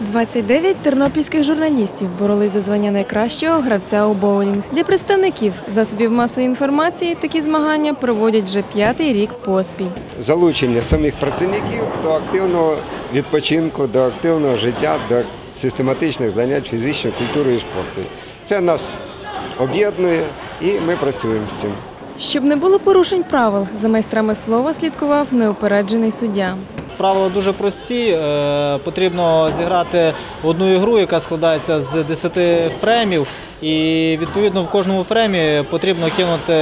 29 тернопільських журналістів боролись за звання найкращого гравця у боулінг. Для представників засобів масової інформації такі змагання проводять вже п'ятий рік поспіль. залучення самих працівників до активного відпочинку, до активного життя, до систематичних занять фізичною культурою і спорту. Це нас об'єднує і ми працюємо з цим. Щоб не було порушень правил, за майстрами слова слідкував неупереджений суддя. Правила дуже прості. Е, Потрібно зіграти одну ігру, яка складається з 10 фремів. І відповідно в кожному фремі потрібно кинути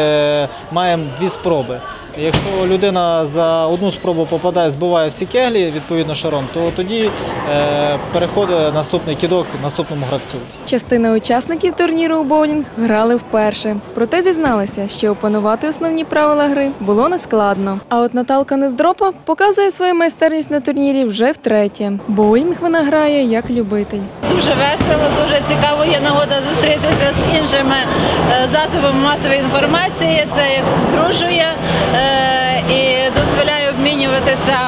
маємо дві спроби. Якщо людина за одну спробу попадає, збиває всі кеглі, відповідно шаром, то тоді е, переходить наступний кидок наступному гравцю. Частина учасників турніру у боулінг грали вперше. Проте зізналися, що опанувати основні правила гри було нескладно. А от Наталка Нездропа показує свою майстерність на турнірі вже втретє. Боулінг вона грає як любитель. Дуже весело, дуже цікаво. Є нагода зустрітися з іншими е, засобами масової інформації. Це здружує е, і дозволяє обмінюватися,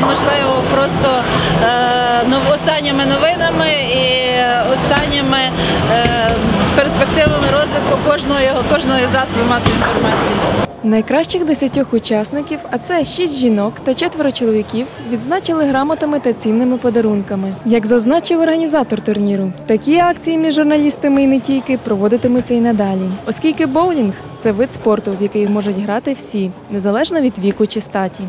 можливо, просто е, останніми новинами і останніми перспективами розвитку кожного кожного засобу масової інформації. Найкращих десятьох учасників, а це шість жінок та четверо чоловіків, відзначили грамотами та цінними подарунками. Як зазначив організатор турніру, такі акції між журналістами і не тільки проводитимуться і надалі, оскільки боулінг це вид спорту, в який можуть грати всі, незалежно від віку чи статі.